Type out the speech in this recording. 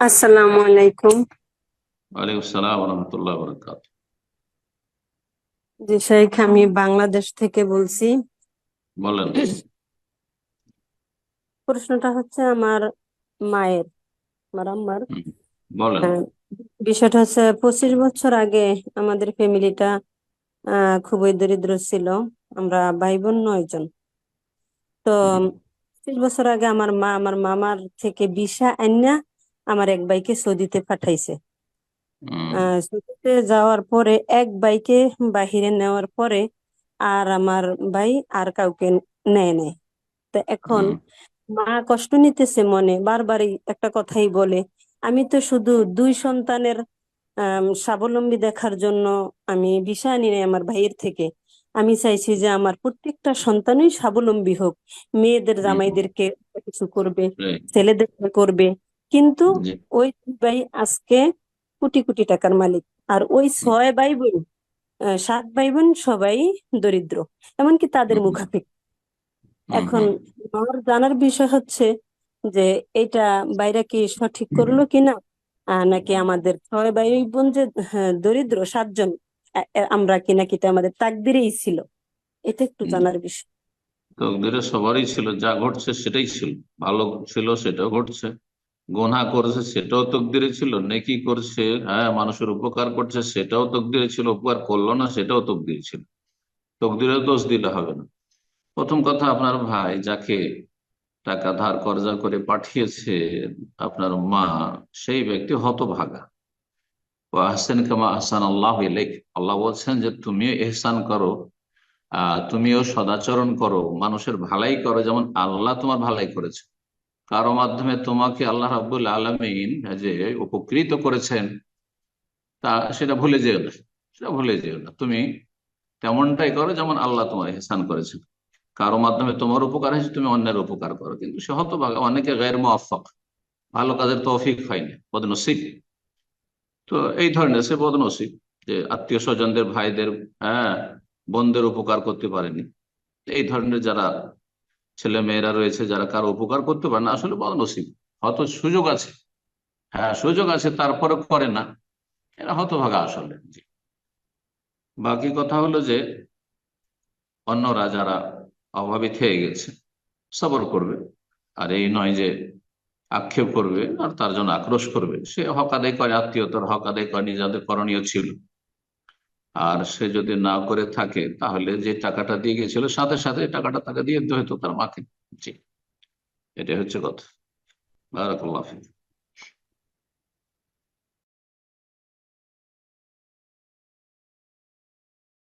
আসসালামু আলাইকুম ওয়ালাইকুম আসসালাম রহমতুল্লাহ বরকাত জি শেখ আমি বাংলাদেশ থেকে বলছি। বলেন। প্রশ্নটা হচ্ছে আমার মায়ের আমার আম্মার। বলেন। বিষয়টা হচ্ছে পঁচিশ বছর আগে আমাদের ফ্যামিলিটা আহ খুবই দরিদ্র ছিল। আমরা ভাই বোন নয় জন তো পঁচিশ বছর আগে আমার মা আমার মামার থেকে ভিসা আইনা আমার এক ভাইকে সৌদিতে পাঠাইছে। সৌদিতে যাওয়ার পরে এক ভাইকে বাহিরে নেওয়ার পরে আর আমার ভাই আর কাউকে নেয় নাই। তো এখন মা কষ্ট নিতেছে মনে বারবারই একটা কথাই বলে আমি তো শুধু দুই সন্তানের স্বাবলম্বী দেখার জন্য আমি ভিসা আনি নাই আমার ভাইয়ের থেকে। আমি চাইছি যে আমার প্রত্যেকটা সন্তানই স্বাবলম্বী হোক। মেয়েদের জামাইদেরকে কিছু করবে ছেলেদের করবে? কিন্তু ওই ভাই আজকে কোটি কোটি টাকার মালিক। আর ওই ছয় ভাই বোন সাত ভাই বোন সবাই দরিদ্র। এমনকি তাদের মুখাপেক্ষি। এখন আমার জানার বিষয় হচ্ছে যে এটা বাইরে কি সঠিক করল কিনা? নাকি আমাদের ছয় ভাই বোন যে হ্যাঁ, দরিদ্র সাতজন আমরা কি নাকি এটা আমাদের তাকদিরেই ছিল। এটা একটু জানার বিষয়। তকদিরে সবারই ছিল যা ঘটছে সেটাই ছিল। ভালো ছিল সেটাও ঘটছে। গোনা করেছে সেটাও তকদিরে ছিল নেকি করছে হ্যাঁ মানুষের উপকার করছে সেটাও তকদিরে ছিল উপকার করল না সেটাও তকদিরে ছিল। তকদিরে দোষ দিলে হবে না। প্রথম কথা আপনার ভাই যাকে টাকা ধার কর্জা করে পাঠিয়েছে আপনার মা সেই ব্যক্তি হতভাগা। ও আহসান কামা আহসান আল্লাহ আল্লাহ বলছেন যে, তুমিও এহসান করো তুমিও সদাচরণ করো, মানুষের ভালাই করো, যেমন আল্লাহ তোমার ভালাই করেছে। কারও মাধ্যমে তোমাকে আল্লাহ রাব্বুল আলমিন যে উপকৃত করেছেন, তা সেটা ভুলে যেও না, সেটা ভুলে যেও না। তুমি তেমনটাই করো যেমন আল্লাহ তোমার এহসান করেছেন। কারও মাধ্যমে তোমার উপকার হয়েছে, তুমি অন্যের উপকার করো। কিন্তু সে হতভাগা, অনেকে গায়ের মুআফাক ভালো কাজের তৌফিক হয়নি বদনসিব। তো এই ধরনের সে বদনসিব যে আত্মীয় স্বজনদের, ভাইদের হ্যাঁ বোনদের উপকার করতে পারেনি। এই ধরনের যারা ছেলে মেয়েরা রয়েছে, যারা কারও উপকার করতে পারে না, আসলে বদনসিব। হয়তো সুযোগ আছে। হ্যাঁ সুযোগ আছে, তারপরে করে না। এরা হতভাগা আসলে। বাকি কথা হলো যে, অন্যরা যারা অভাবী থেকে গেছে, সবর করবে। আর এই নয় যে আক্ষেপ করবে আর তার জন্য আক্রোশ করবে। সে হক আদায় করে, আত্মীয়তার হক আদায় করে, নিজেদের করণীয় ছিল। আর সে যদি না করে থাকে, তাহলে যে টাকাটা দিয়ে গেছিল সাথে সাথে টাকাটা তাকে দিয়ে দিতে হতো তার মাকে। জি, এটাই হচ্ছে কথা। বারাকাল্লাহ ফিক।